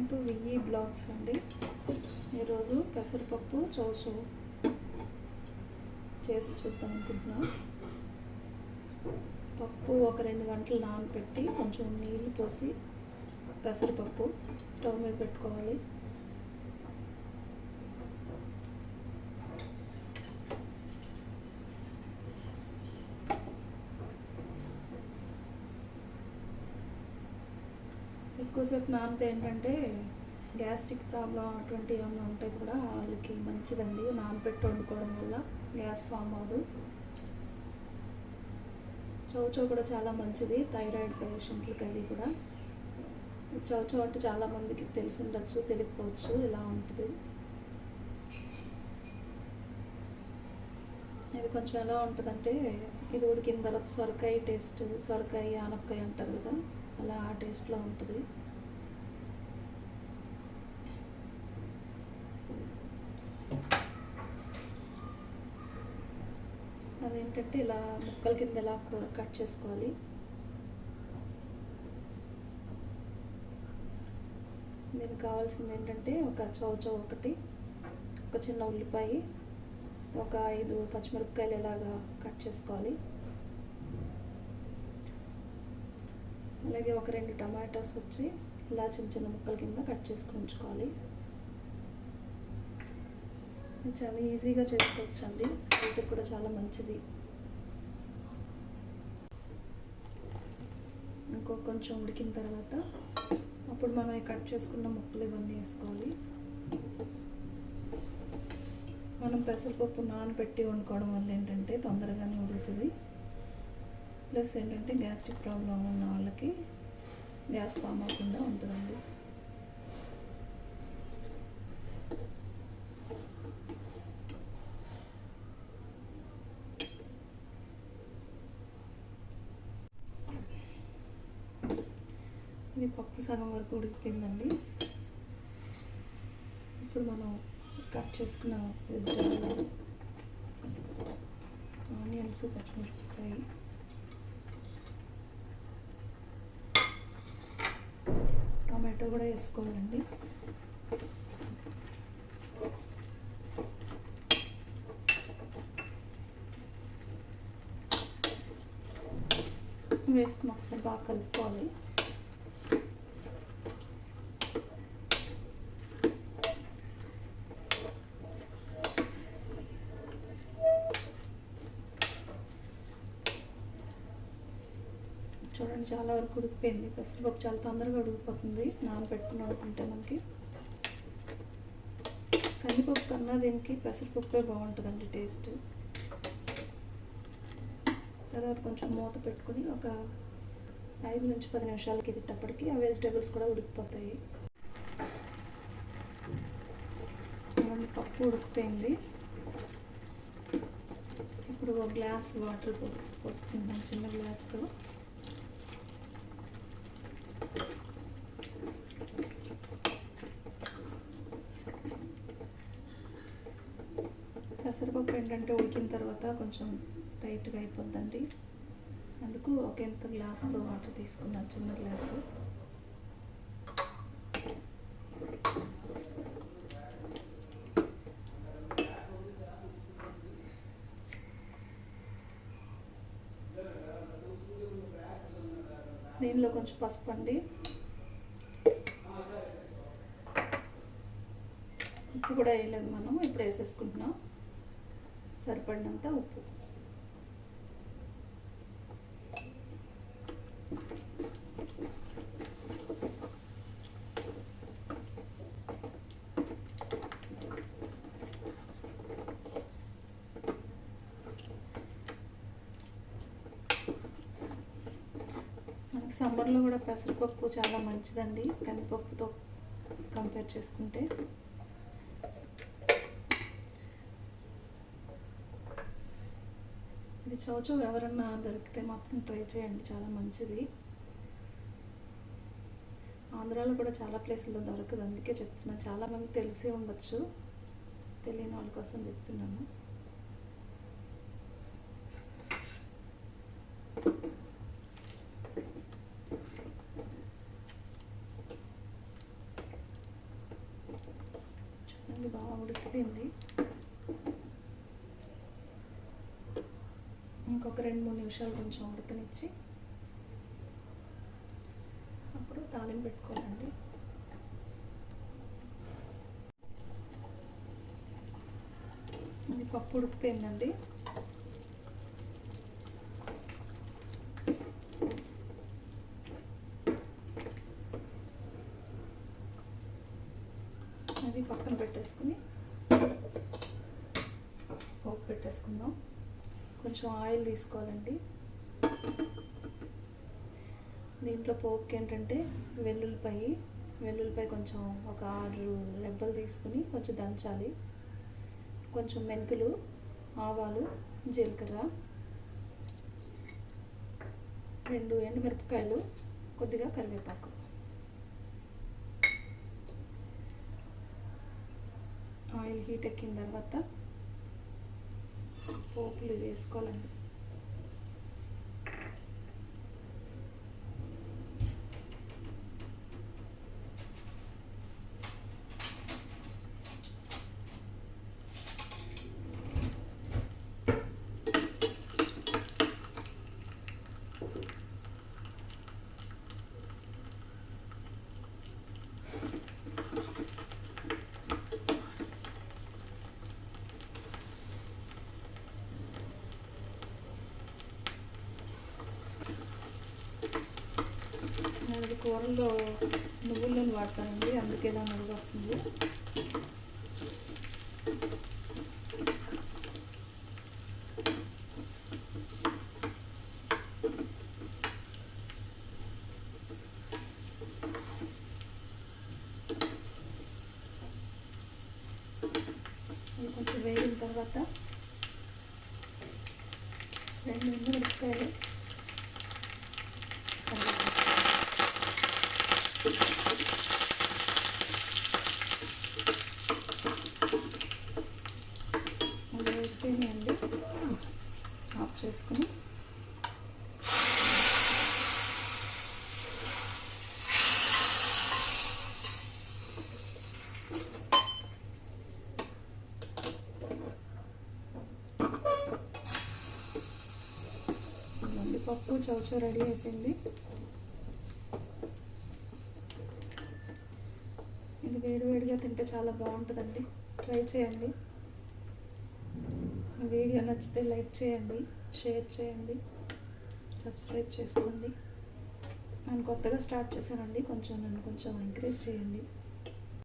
Welcome to VE blogs అండి. ఈరోజు పెసరపప్పు చౌసు చేసి చూద్దాం అనుకుంటున్నా. పప్పు ఒక రెండు గంటలు నానబెట్టి కొంచెం నీళ్ళు పోసి పెసరపప్పు స్టవ్ మీద పెట్టుకోవాలి. ఎక్కువసేపు నానితే ఏంటంటే గ్యాస్ట్రిక్ ప్రాబ్లం అటువంటి ఏమైనా ఉంటే కూడా వాళ్ళకి మంచిదండి. నానబెట్టి వండుకోవడం వల్ల గ్యాస్ ఫామ్ అవ్వదు. చౌచౌ కూడా చాలా మంచిది. థైరాయిడ్ పేషెంట్లకి అది కూడా. చౌచౌ అంటే చాలామందికి తెలిసి ఉండొచ్చు తెలియకపోవచ్చు. ఇలా ఉంటుంది. ఇది కొంచెం ఎలా ఉంటుందంటే ఇది ఉడికిన తర్వాత సొరకాయ టేస్ట్ సొరకాయ ఆనపకాయ అంటారు కదా. టేస్ట్లో ఉంటుంది. అదేంటంటే ఇలా ముక్కల కింద ఇలా కట్ చేసుకోవాలి. దీనికి కావాల్సింది ఏంటంటే ఒక చౌచౌ ఒకటి ఒక చిన్న ఉల్లిపాయ ఒక ఐదు పచ్చిమిరపకాయలు ఇలాగా కట్ చేసుకోవాలి. అలాగే ఒక రెండు టమాటోస్ వచ్చి ఇలా చిన్న చిన్న ముక్కల కింద కట్ చేసుకుని ఉంచుకోవాలి. చాలా ఈజీగా చేసుకోవచ్చు అండి హెల్త్ కూడా చాలా మంచిది. ఇంకో కొంచెం ఉడికిన తర్వాత అప్పుడు మనం కట్ చేసుకున్న ముక్కలు ఇవన్నీ వేసుకోవాలి. మనం పెసరపప్పు నానబెట్టి వండుకోవడం వల్ల ఏంటంటే తొందరగానే ఉడుకుతుంది. ప్లస్ ఏంటంటే గ్యాస్ట్రిక్ ప్రాబ్లం ఉన్న వాళ్ళకి గ్యాస్ ఫామ్ అవ్వకుండా ఉంటుందండి. ఇది పప్పు సగం వరకు ఉడికిపోయిందండి. ఇప్పుడు మనం కట్ చేసుకున్న వెజిటేబుల్ ఆనియన్స్ పచ్చిమిరపకాయ కూడా వేసుకోవాలండి. వేసుకుని ఒకసారి బాగా కలుపుకోవాలి. చూడండి చాలా వరకు ఉడికిపోయింది. పెసరపప్పు చాలా తొందరగా ఉడికిపోతుంది. నానబెట్టుకుని అనుకుంటే మనకి. కందిపప్పు కన్నా దీనికి పెసరపప్పే బాగుంటుందండి టేస్ట్. తర్వాత కొంచెం మూత పెట్టుకుని ఒక ఐదు నుంచి పది నిమిషాలకి ఇదిటప్పటికి ఆ వెజిటేబుల్స్ కూడా ఉడికిపోతాయి. పప్పు ఉడికిపోయింది. ఇప్పుడు ఒక గ్లాస్ వాటర్ పోసుకుంటాం చిన్న గ్లాస్తో. పెసరపప్పు ఏంటంటే ఉడికిన తర్వాత కొంచెం టైట్గా అయిపోద్దండి. అందుకు ఒక ఎంత గ్లాస్తో వాటర్ తీసుకున్నాను చిన్న గ్లాసు. దీనిలో కొంచెం పసుపు అండి. ఇప్పుడు కూడా వేయలేదు మనం ఇప్పుడు వేసేసుకుంటున్నాం. సరిపడినంత ఉప్పు. మనకి సమ్మర్లో కూడా పెసరపప్పు చాలా మంచిదండి. కందిపప్పుతో కంపేర్ చేసుకుంటే. ఇది చౌచౌ ఎవరన్నా దొరికితే మాత్రం ట్రై చేయండి చాలా మంచిది. ఆంధ్రాలో కూడా చాలా ప్లేసుల్లో దొరకదు అందుకే చెప్తున్నాను చాలామంది తెలిసే ఉండొచ్చు తెలియని వాళ్ళ కోసం చెప్తున్నాను. చూడండి బాగా ఉడికిపోయింది. ఇంకొక రెండు మూడు నిమిషాలు కొంచెం ఉడకనిచ్చి అప్పుడు తాలింపు పెట్టుకోవాలండి. ఇది పప్పు ఉడికిపోయిందండి. అది పక్కన పెట్టేసుకుని పోపు పెట్టేసుకుందాం. కొంచెం ఆయిల్ తీసుకోవాలండి. దీంట్లో పోపుకి ఏంటంటే వెల్లుల్లిపాయ వెల్లుల్లిపాయ కొంచెం ఒక ఆరు రెబ్బలు తీసుకుని కొంచెం దంచాలి. కొంచెం మెంతులు ఆవాలు జీలకర్ర రెండు ఎండుమిరపకాయలు కొద్దిగా కరివేపాకు. ఆయిల్ హీట్ ఎక్కిన తర్వాత పోపులు వేసుకోవాలండి అది కూరల్లో నువ్వుల నూనె వాడతానండి అందుకే ఇలా నువ్వులు వస్తుంది. కొంచెం వేగిన తర్వాత రెండు ఎండు మిరపకాయలు అది వేగిపోయినాయండి ఆఫ్ చేసుకుని. ఇదిగోండి పప్పు చౌచో రెడీ అయిపోయింది ఇది వేడివేడిగా తింటే చాలా బాగుంటుందండి. ట్రై చేయండి. వీడియో నచ్చితే లైక్ చేయండి షేర్ చేయండి సబ్స్క్రైబ్ చేసుకోండి. నేను కొత్తగా స్టార్ట్ చేశానండి. కొంచెం నన్ను కొంచెం ఎంకరేజ్ చేయండి.